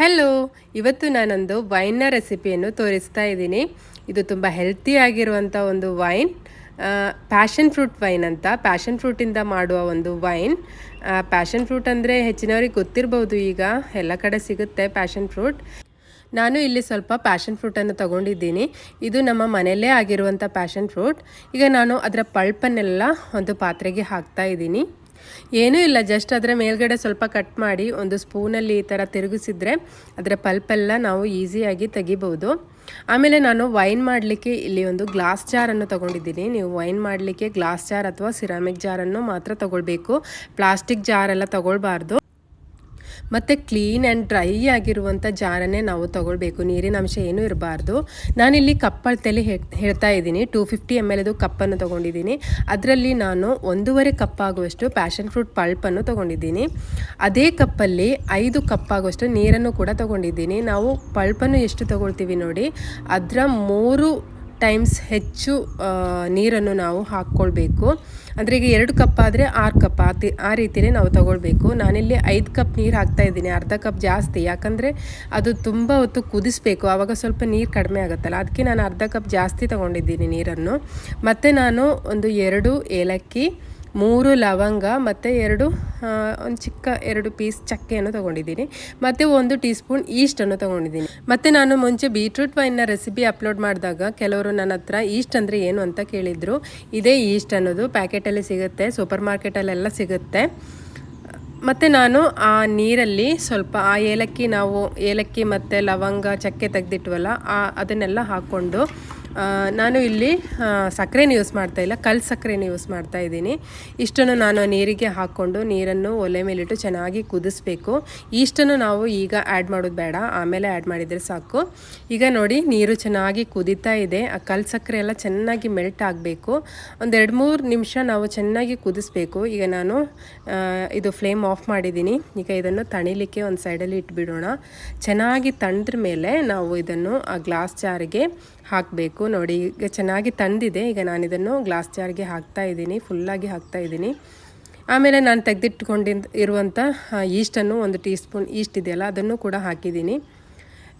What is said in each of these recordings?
Hello ಇವತ್ತು ನಾನೊಂದು ವೈನ್ನ ರೆಸಿಪಿಯನ್ನು ತೋರಿಸ್ತಾ ಇದ್ದೀನಿ. ಇದು ತುಂಬ ಹೆಲ್ತಿ ಆಗಿರುವಂಥ ಒಂದು ವೈನ್ ಪ್ಯಾಷನ್ ಫ್ರೂಟ್ ವೈನ್ ಅಂತ. ಪ್ಯಾಷನ್ ಫ್ರೂಟಿಂದ ಮಾಡುವ ಒಂದು ವೈನ್ ಪ್ಯಾಷನ್ ಫ್ರೂಟ್ ಅಂದರೆ ಹೆಚ್ಚಿನವ್ರಿಗೆ ಗೊತ್ತಿರ್ಬೋದು ಈಗ. ಎಲ್ಲ ಕಡೆ ಸಿಗುತ್ತೆ ಪ್ಯಾಷನ್ ಫ್ರೂಟ್ ನಾನು ಇಲ್ಲಿ ಸ್ವಲ್ಪ ಪ್ಯಾಷನ್ ಫ್ರೂಟನ್ನು ತಗೊಂಡಿದ್ದೀನಿ. ಇದು ನಮ್ಮ ಮನೆಯಲ್ಲೇ ಆಗಿರುವಂಥ ಪ್ಯಾಷನ್ ಫ್ರೂಟ್ ಈಗ ನಾನು ಅದರ ಪಲ್ಪನ್ನೆಲ್ಲ ಒಂದು ಪಾತ್ರೆಗೆ ಹಾಕ್ತಾ ಇದ್ದೀನಿ. ಏನೂ ಇಲ್ಲ ಜಸ್ಟ್ ಅದರ ಮೇಲ್ಗಡೆ ಸ್ವಲ್ಪ ಕಟ್ ಮಾಡಿ ಒಂದು ಸ್ಪೂನಲ್ಲಿ ಈ ಥರ ತಿರುಗಿಸಿದ್ರೆ ಅದರ ಪಲ್ಪೆಲ್ಲ ನಾವು ಈಸಿಯಾಗಿ ತೆಗಿಬೋದು. ಆಮೇಲೆ ನಾನು ವೈನ್ ಮಾಡಲಿಕ್ಕೆ ಇಲ್ಲಿ ಒಂದು ಗ್ಲಾಸ್ ಜಾರನ್ನು ತೊಗೊಂಡಿದ್ದೀನಿ. ನೀವು ವೈನ್ ಮಾಡಲಿಕ್ಕೆ ಗ್ಲಾಸ್ ಜಾರ್ ಅಥವಾ ಸಿರಾಮಿಕ್ ಜಾರನ್ನು ಮಾತ್ರ ತೊಗೊಳ್ಬೇಕು. ಪ್ಲಾಸ್ಟಿಕ್ ಜಾರೆಲ್ಲ ತೊಗೊಳ್ಬಾರ್ದು. ಮತ್ತು ಕ್ಲೀನ್ ಆ್ಯಂಡ್ ಡ್ರೈ ಆಗಿರುವಂಥ ಜಾರನ್ನೇ ನಾವು ತೊಗೊಳ್ಬೇಕು. ನೀರಿನ ಅಂಶ ಏನೂ ಇರಬಾರ್ದು. ನಾನಿಲ್ಲಿ ಕಪ್ ಅಳತೆಯಲ್ಲಿ ಹೇಳ್ತಾ ಇದ್ದೀನಿ. ಟೂ ಫಿಫ್ಟಿ ಎಂ ಎಲ್ದು ಕಪ್ಪನ್ನು ತೊಗೊಂಡಿದ್ದೀನಿ. ಅದರಲ್ಲಿ ನಾನು ಒಂದೂವರೆ ಕಪ್ ಆಗುವಷ್ಟು ಪ್ಯಾಷನ್ ಫ್ರೂಟ್ ಪಲ್ಪನ್ನು ತೊಗೊಂಡಿದ್ದೀನಿ. ಅದೇ ಕಪ್ಪಲ್ಲಿ ಐದು ಕಪ್ ಆಗುವಷ್ಟು ನೀರನ್ನು ಕೂಡ ತೊಗೊಂಡಿದ್ದೀನಿ. ನಾವು ಪಲ್ಪನ್ನು ಎಷ್ಟು ತೊಗೊಳ್ತೀವಿ ನೋಡಿ, ಅದರ ಮೂರು ಟೈಮ್ಸ್ ಹೆಚ್ಚು ನೀರನ್ನು ನಾವು ಹಾಕ್ಕೊಳ್ಬೇಕು. ಅಂದರೆ ಈಗ ಎರಡು ಕಪ್ ಆದರೆ ಆರು ಕಪ್. ಆ ತಿ ಆ ರೀತಿಯೇ ನಾವು ತಗೊಳ್ಬೇಕು. ನಾನಿಲ್ಲಿ ಐದು ಕಪ್ ನೀರು ಹಾಕ್ತಾ ಇದ್ದೀನಿ, ಅರ್ಧ ಕಪ್ ಜಾಸ್ತಿ. ಯಾಕಂದರೆ ಅದು ತುಂಬ ಹೊತ್ತು ಕುದಿಸ್ಬೇಕು. ಆವಾಗ ಸ್ವಲ್ಪ ನೀರು ಕಡಿಮೆ ಆಗುತ್ತಲ್ಲ. ಅದಕ್ಕೆ ನಾನು ಅರ್ಧ ಕಪ್ ಜಾಸ್ತಿ ತೊಗೊಂಡಿದ್ದೀನಿ ನೀರನ್ನು. ಮತ್ತು ನಾನು ಒಂದು ಎರಡು ಏಲಕ್ಕಿ ಮೂರು ಲವಂಗ ಮತ್ತು ಎರಡು ಒಂದು ಚಿಕ್ಕ ಎರಡು ಪೀಸ್ ಚಕ್ಕೆಯನ್ನು ತೊಗೊಂಡಿದ್ದೀನಿ. ಮತ್ತು ಒಂದು ಟೀ ಸ್ಪೂನ್ ಈಸ್ಟನ್ನು ತೊಗೊಂಡಿದ್ದೀನಿ. ಮತ್ತು ನಾನು ಮುಂಚೆ ಬೀಟ್ರೂಟ್ ವೈನ್ನ ರೆಸಿಪಿ ಅಪ್ಲೋಡ್ ಮಾಡಿದಾಗ ಕೆಲವರು ನನ್ನ ಹತ್ರ ಈಸ್ಟ್ ಅಂದರೆ ಏನು ಅಂತ ಕೇಳಿದರು. ಇದೇ ಈಸ್ಟ್ ಅನ್ನೋದು ಪ್ಯಾಕೆಟಲ್ಲಿ ಸಿಗುತ್ತೆ ಸೂಪರ್ ಮಾರ್ಕೆಟಲ್ಲೆಲ್ಲ ಸಿಗುತ್ತೆ. ಮತ್ತು ನಾನು ಆ ನೀರಲ್ಲಿ ಸ್ವಲ್ಪ, ಆ ಏಲಕ್ಕಿ ನಾವು ಏಲಕ್ಕಿ ಮತ್ತು ಲವಂಗ ಚಕ್ಕೆ ತೆಗೆದಿಟ್ವಲ್ಲ, ಆ ಅದನ್ನೆಲ್ಲ ಹಾಕ್ಕೊಂಡು ನಾನು ಇಲ್ಲಿ ಸಕ್ಕರೆನ ಯೂಸ್ ಮಾಡ್ತಾ ಇಲ್ಲ, ಕಲ್ ಸಕ್ಕರೆನ ಯೂಸ್ ಮಾಡ್ತಾ ಇದ್ದೀನಿ. ಇಷ್ಟನ್ನು ನಾನು ನೀರಿಗೆ ಹಾಕ್ಕೊಂಡು ನೀರನ್ನು ಒಲೆ ಮೇಲಿಟ್ಟು ಚೆನ್ನಾಗಿ ಕುದಿಸ್ಬೇಕು. ಇಷ್ಟನ್ನು ನಾವು ಈಗ ಆ್ಯಡ್ ಮಾಡೋದು ಬೇಡ, ಆಮೇಲೆ ಆ್ಯಡ್ ಮಾಡಿದರೆ ಸಾಕು. ಈಗ ನೋಡಿ, ನೀರು ಚೆನ್ನಾಗಿ ಕುದೀತಾ ಇದೆ. ಆ ಕಲ್ ಸಕ್ಕರೆ ಎಲ್ಲ ಚೆನ್ನಾಗಿ ಮೆಲ್ಟ್ ಆಗಬೇಕು. ಒಂದು ಎರಡು ಮೂರು ನಿಮಿಷ ನಾವು ಚೆನ್ನಾಗಿ ಕುದಿಸ್ಬೇಕು. ಈಗ ನಾನು ಇದು ಫ್ಲೇಮ್ ಆಫ್ ಮಾಡಿದ್ದೀನಿ. ಈಗ ಇದನ್ನು ತಣಿಲಿಕ್ಕೆ ಒಂದು ಸೈಡಲ್ಲಿ ಇಟ್ಬಿಡೋಣ. ಚೆನ್ನಾಗಿ ತಣ್ಣದ್ರ ಮೇಲೆ ನಾವು ಇದನ್ನು ಆ ಗ್ಲಾಸ್ ಜಾರಿಗೆ ಹಾಕಬೇಕು. ನೋಡಿ, ಈಗ ಚೆನ್ನಾಗಿ ತಂದಿದೆ. ಈಗ ನಾನು ಇದನ್ನು ಗ್ಲಾಸ್ ಜಾರ್ಗೆ ಹಾಕ್ತಾ ಇದ್ದೀನಿ. ಫುಲ್ಲಾಗಿ ಹಾಕ್ತಾ ಇದ್ದೀನಿ. ಆಮೇಲೆ ನಾನು ತೆಗೆದಿಟ್ಕೊಂಡಿಂದ ಇರುವಂಥ ಈಸ್ಟನ್ನು ಒಂದು ಟೀ ಸ್ಪೂನ್ ಈಸ್ಟ್ ಇದೆಯಲ್ಲ, ಅದನ್ನು ಕೂಡ ಹಾಕಿದ್ದೀನಿ.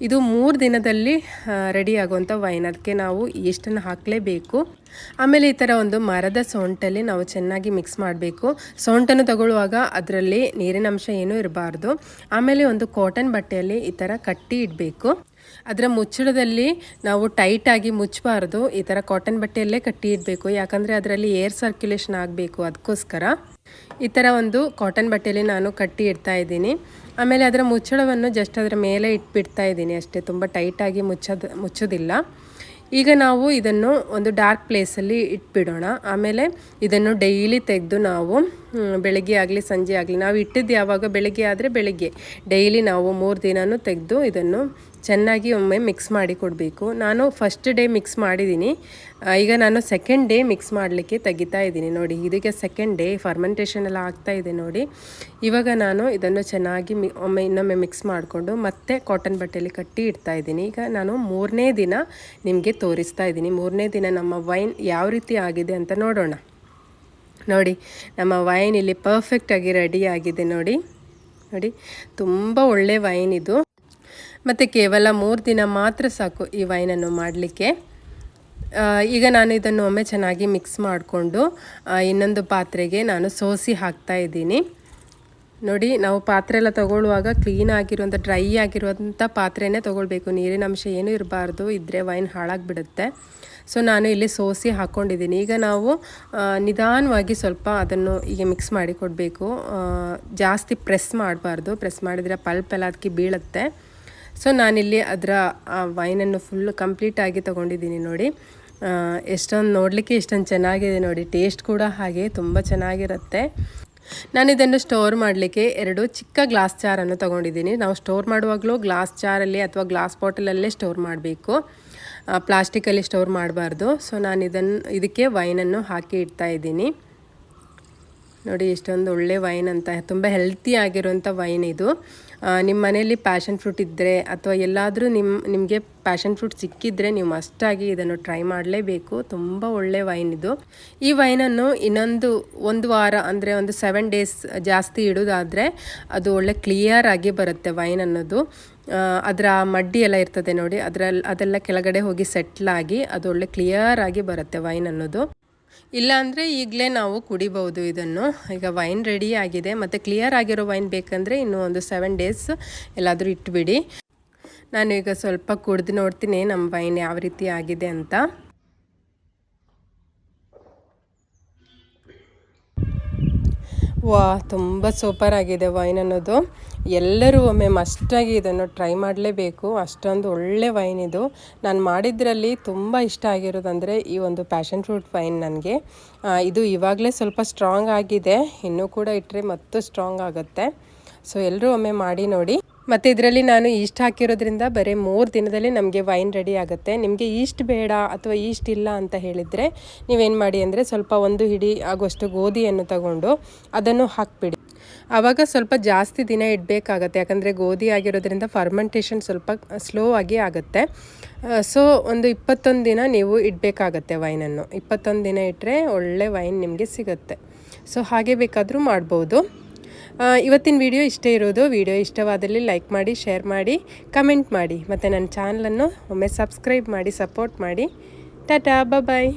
ಇದು ಮೂರು ದಿನದಲ್ಲಿ ರೆಡಿ ಆಗುವಂಥ ವೈನ್ ಅದಕ್ಕೆ ನಾವು ಈಸ್ಟನ್ನು ಹಾಕಲೇಬೇಕು. ಆಮೇಲೆ ಈ ಥರ ಒಂದು ಮರದ ಸೊಂಟಲ್ಲಿ ನಾವು ಚೆನ್ನಾಗಿ ಮಿಕ್ಸ್ ಮಾಡಬೇಕು. ಸೊಂಟನ್ನು ತಗೊಳ್ಳುವಾಗ ಅದರಲ್ಲಿ ನೀರಿನ ಅಂಶ ಏನೂ ಇರಬಾರ್ದು. ಆಮೇಲೆ ಒಂದು ಕಾಟನ್ ಬಟ್ಟೆಯಲ್ಲಿ ಈ ಥರ ಕಟ್ಟಿ ಇಡಬೇಕು. ಅದರ ಮುಚ್ಚಳದಲ್ಲಿ ನಾವು ಟೈಟಾಗಿ ಮುಚ್ಚಬಾರ್ದು. ಈ ಥರ ಕಾಟನ್ ಬಟ್ಟೆಯಲ್ಲೇ ಕಟ್ಟಿ ಇಡಬೇಕು. ಯಾಕಂದರೆ ಅದರಲ್ಲಿ ಏರ್ ಸರ್ಕ್ಯುಲೇಷನ್ ಆಗಬೇಕು ಅದಕ್ಕೋಸ್ಕರ ಈ ಥರ ಒಂದು ಕಾಟನ್ ಬಟ್ಟೆಯಲ್ಲಿ ನಾನು ಕಟ್ಟಿ ಇಡ್ತಾ ಇದ್ದೀನಿ. ಆಮೇಲೆ ಅದರ ಮುಚ್ಚಳವನ್ನು ಜಸ್ಟ್ ಅದರ ಮೇಲೆ ಇಟ್ಬಿಡ್ತಾ ಇದ್ದೀನಿ. ಅಷ್ಟೇ, ತುಂಬ ಟೈಟಾಗಿ ಮುಚ್ಚೋದು, ಮುಚ್ಚೋದಿಲ್ಲ. ಈಗ ನಾವು ಇದನ್ನು ಒಂದು ಡಾರ್ಕ್ ಪ್ಲೇಸಲ್ಲಿ ಇಟ್ಬಿಡೋಣ. ಆಮೇಲೆ ಇದನ್ನು ಡೈಲಿ ತೆಗೆದು ನಾವು ಬೆಳಗ್ಗೆ ಆಗಲಿ, ಸಂಜೆ ಆಗಲಿ, ನಾವು ಇಟ್ಟಿದ್ದು ಯಾವಾಗ ಬೆಳಗ್ಗೆ ಆದರೆ ಬೆಳಗ್ಗೆ. ಡೈಲಿ ನಾವು ಮೂರು ದಿನವೂ ತೆಗೆದು ಇದನ್ನು ಚೆನ್ನಾಗಿ ಒಮ್ಮೆ ಮಿಕ್ಸ್ ಮಾಡಿ ಕೊಡಬೇಕು. ನಾನು ಫಸ್ಟ್ ಡೇ ಮಿಕ್ಸ್ ಮಾಡಿದ್ದೀನಿ ಈಗ ನಾನು ಸೆಕೆಂಡ್ ಡೇ ಮಿಕ್ಸ್ ಮಾಡಲಿಕ್ಕೆ ತೆಗಿತಾ ಇದ್ದೀನಿ ನೋಡಿ. ಇದಕ್ಕೆ ಸೆಕೆಂಡ್ ಡೇ ಫರ್ಮೆಂಟೇಷನ್ ಎಲ್ಲ ಆಗ್ತಾ ಇದೆ ನೋಡಿ. ಇವಾಗ ನಾನು ಇದನ್ನು ಚೆನ್ನಾಗಿ ಒಮ್ಮೆ ಇನ್ನೊಮ್ಮೆ ಮಿಕ್ಸ್ ಮಾಡಿಕೊಂಡು ಮತ್ತೆ ಕಾಟನ್ ಬಟ್ಟೆಯಲ್ಲಿ ಕಟ್ಟಿ ಇಡ್ತಾ ಇದ್ದೀನಿ. ಈಗ ನಾನು ಮೂರನೇ ದಿನ ನಿಮಗೆ ತೋರಿಸ್ತಾ ಇದ್ದೀನಿ. ಮೂರನೇ ದಿನ ನಮ್ಮ ವೈನ್ ಯಾವ ರೀತಿ ಆಗಿದೆ ಅಂತ ನೋಡೋಣ. ನೋಡಿ, ನಮ್ಮ ವೈನ್ ಇಲ್ಲಿ ಪರ್ಫೆಕ್ಟಾಗಿ ರೆಡಿ ಆಗಿದೆ ನೋಡಿ. ನೋಡಿ, ತುಂಬ ಒಳ್ಳೆ ವೈನ್ ಇದು. ಮತ್ತು ಕೇವಲ ಮೂರು ದಿನ ಮಾತ್ರ ಸಾಕು ಈ ವೈನನ್ನು ಮಾಡಲಿಕ್ಕೆ. ಈಗ ನಾನು ಇದನ್ನು ಒಮ್ಮೆ ಚೆನ್ನಾಗಿ ಮಿಕ್ಸ್ ಮಾಡಿಕೊಂಡು ಇನ್ನೊಂದು ಪಾತ್ರೆಗೆ ನಾನು ಸೋಸಿ ಹಾಕ್ತಾ ಇದ್ದೀನಿ. ನೋಡಿ, ನಾವು ಪಾತ್ರೆ ಎಲ್ಲ ತಗೊಳ್ಳುವಾಗ ಕ್ಲೀನ್ ಆಗಿರುವಂಥ ಡ್ರೈ ಆಗಿರುವಂಥ ಪಾತ್ರೆನೇ ತೊಗೊಳ್ಬೇಕು. ನೀರಿನ ಅಂಶ ಏನೂ ಇರಬಾರ್ದು ಇದ್ದರೆ ವೈನ್ ಹಾಳಾಗಿಬಿಡುತ್ತೆ. ಸೊ ನಾನು ಇಲ್ಲಿ ಸೋಸಿ ಹಾಕ್ಕೊಂಡಿದ್ದೀನಿ ಈಗ ನಾವು ನಿಧಾನವಾಗಿ ಸ್ವಲ್ಪ ಅದನ್ನು ಈಗ ಮಿಕ್ಸ್ ಮಾಡಿ ಕೊಡಬೇಕು. ಜಾಸ್ತಿ ಪ್ರೆಸ್ ಮಾಡಬಾರ್ದು. ಪ್ರೆಸ್ ಮಾಡಿದರೆ ಪಲ್ಪ್ ಎಲ್ಲ ಅದಕ್ಕೆ ಬೀಳುತ್ತೆ. ಸೊ ನಾನಿಲ್ಲಿ ಅದರ ವೈನನ್ನು ಫುಲ್ ಕಂಪ್ಲೀಟಾಗಿ ತೊಗೊಂಡಿದ್ದೀನಿ ನೋಡಿ. ಎಷ್ಟೊಂದು ನೋಡಲಿಕ್ಕೆ ಇಷ್ಟೊಂದು ಚೆನ್ನಾಗಿದೆ ನೋಡಿ. ಟೇಸ್ಟ್ ಕೂಡ ಹಾಗೆ ತುಂಬ ಚೆನ್ನಾಗಿರುತ್ತೆ. ನಾನು ಇದನ್ನು ಸ್ಟೋರ್ ಮಾಡಲಿಕ್ಕೆ ಎರಡು ಚಿಕ್ಕ ಗ್ಲಾಸ್ ಚಾರನ್ನು ತೊಗೊಂಡಿದ್ದೀನಿ. ನಾವು ಸ್ಟೋರ್ ಮಾಡುವಾಗಲೂ ಗ್ಲಾಸ್ ಚಾರಲ್ಲಿ ಅಥವಾ ಗ್ಲಾಸ್ ಬಾಟಲಲ್ಲೇ ಸ್ಟೋರ್ ಮಾಡಬೇಕು. ಪ್ಲಾಸ್ಟಿಕಲ್ಲಿ ಸ್ಟೋರ್ ಮಾಡಬಾರ್ದು. ಸೊ ನಾನು ಇದನ್ನು ಇದಕ್ಕೆ ವೈನನ್ನು ಹಾಕಿ ಇಡ್ತಾ ಇದ್ದೀನಿ. ನೋಡಿ, ಇಷ್ಟೊಂದು ಒಳ್ಳೆ ವೈನ್ ಅಂತ, ತುಂಬ ಹೆಲ್ತಿ ಆಗಿರುವಂಥ ವೈನ್ ಇದು. ನಿಮ್ಮ ಮನೆಯಲ್ಲಿ ಪ್ಯಾಷನ್ ಫ್ರೂಟ್ ಇದ್ದರೆ ಅಥವಾ ಎಲ್ಲಾದರೂ ನಿಮ್ಮ ನಿಮಗೆ ಪ್ಯಾಷನ್ ಫ್ರೂಟ್ ಸಿಕ್ಕಿದ್ರೆ ನೀವು ಮಸ್ಟಾಗಿ ಇದನ್ನು ಟ್ರೈ ಮಾಡಲೇಬೇಕು. ತುಂಬ ಒಳ್ಳೆ ವೈನ್ ಇದು. ಈ ವೈನನ್ನು ಇನ್ನೊಂದು ಒಂದು ವಾರ ಅಂದರೆ ಒಂದು ಸೆವೆನ್ ಡೇಸ್ ಜಾಸ್ತಿ ಇಡೋದಾದರೆ ಅದು ಒಳ್ಳೆ ಕ್ಲಿಯರ್ ಆಗಿ ಬರುತ್ತೆ ವೈನ್ ಅನ್ನೋದು. ಅದರ ಮಡ್ಡಿ ಎಲ್ಲ ಇರ್ತದೆ ನೋಡಿ ಅದರಲ್ಲಿ ಅದೆಲ್ಲ ಕೆಳಗಡೆ ಹೋಗಿ ಸೆಟ್ಲಾಗಿ ಅದು ಒಳ್ಳೆ ಕ್ಲಿಯರ್ ಆಗಿ ಬರುತ್ತೆ ವೈನ್ ಅನ್ನೋದು. ಇಲ್ಲಾಂದರೆ ಈಗಲೇ ನಾವು ಕುಡಿಬೋದು ಇದನ್ನು. ಈಗ ವೈನ್ ರೆಡಿ ಆಗಿದೆ. ಮತ್ತು ಕ್ಲಿಯರ್ ಆಗಿರೋ ವೈನ್ ಬೇಕಂದರೆ ಇನ್ನೂ ಒಂದು ಸೆವೆನ್ ಡೇಸ್ ಎಲ್ಲಾದರೂ ಇಟ್ಬಿಡಿ. ನಾನು ಈಗ ಸ್ವಲ್ಪ ಕುಡ್ದು ನೋಡ್ತೀನಿ ನಮ್ಮ ವೈನ್ ಯಾವ ರೀತಿ ಆಗಿದೆ ಅಂತ. ವಾ, ತುಂಬ ಸೂಪರ್ ಆಗಿದೆ ವೈನ್ ಅನ್ನೋದು. ಎಲ್ಲರೂ ಒಮ್ಮೆ ಮಸ್ಟಾಗಿ ಇದನ್ನು ಟ್ರೈ ಮಾಡಲೇಬೇಕು. ಅಷ್ಟೊಂದು ಒಳ್ಳೆ ವೈನ್ ಇದು. ನಾನು ಮಾಡಿದ್ರಲ್ಲಿ ತುಂಬ ಇಷ್ಟ ಆಗಿರೋದಂದರೆ ಈ ಒಂದು ಪ್ಯಾಷನ್ ಫ್ರೂಟ್ ವೈನ್ ನನಗೆ. ಇದು ಇವಾಗಲೇ ಸ್ವಲ್ಪ ಸ್ಟ್ರಾಂಗ್ ಆಗಿದೆ. ಇನ್ನೂ ಕೂಡ ಇಟ್ಟರೆ ಮತ್ತೂ ಸ್ಟ್ರಾಂಗ್ ಆಗುತ್ತೆ. ಸೊ ಎಲ್ಲರೂ ಒಮ್ಮೆ ಮಾಡಿ ನೋಡಿ. ಮತ್ತು ಇದರಲ್ಲಿ ನಾನು ಈಸ್ಟ್ ಹಾಕಿರೋದ್ರಿಂದ ಬರೀ ಮೂರು ದಿನದಲ್ಲಿ ನಮಗೆ ವೈನ್ ರೆಡಿ ಆಗುತ್ತೆ. ನಿಮಗೆ ಈಸ್ಟ್ ಬೇಡ ಅಥವಾ ಈಸ್ಟ್ ಇಲ್ಲ ಅಂತ ಹೇಳಿದರೆ ನೀವೇನು ಮಾಡಿ ಅಂದರೆ ಸ್ವಲ್ಪ ಒಂದು ಹಿಡಿ ಆಗುವಷ್ಟು ಗೋಧಿಯನ್ನು ತಗೊಂಡು ಅದನ್ನು ಹಾಕಿಬಿಡಿ. ಆವಾಗ ಸ್ವಲ್ಪ ಜಾಸ್ತಿ ದಿನ ಇಡಬೇಕಾಗತ್ತೆ. ಯಾಕಂದರೆ ಗೋಧಿ ಆಗಿರೋದ್ರಿಂದ ಫರ್ಮೆಂಟೇಷನ್ ಸ್ವಲ್ಪ ಸ್ಲೋ ಆಗಿ ಆಗುತ್ತೆ. ಸೊ ಒಂದು ಇಪ್ಪತ್ತೊಂದು ದಿನ ನೀವು ಇಡಬೇಕಾಗತ್ತೆ ವೈನನ್ನು. ಇಪ್ಪತ್ತೊಂದು ದಿನ ಇಟ್ಟರೆ ಒಳ್ಳೆ ವೈನ್ ನಿಮಗೆ ಸಿಗುತ್ತೆ. ಸೊ ಹಾಗೆ ಬೇಕಾದರೂ ಮಾಡ್ಬೋದು. ಇವತ್ತಿನ ವಿಡಿಯೋ ಇಷ್ಟೇ ಇರೋದು. ವಿಡಿಯೋ ಇಷ್ಟವಾದಲ್ಲಿ ಲೈಕ್ ಮಾಡಿ, ಶೇರ್ ಮಾಡಿ, ಕಮೆಂಟ್ ಮಾಡಿ. ಮತ್ತು ನನ್ನ ಚಾನಲನ್ನು ಒಮ್ಮೆ ಸಬ್ಸ್ಕ್ರೈಬ್ ಮಾಡಿ, ಸಪೋರ್ಟ್ ಮಾಡಿ. ಟಾಟಾ ಬಾಯ್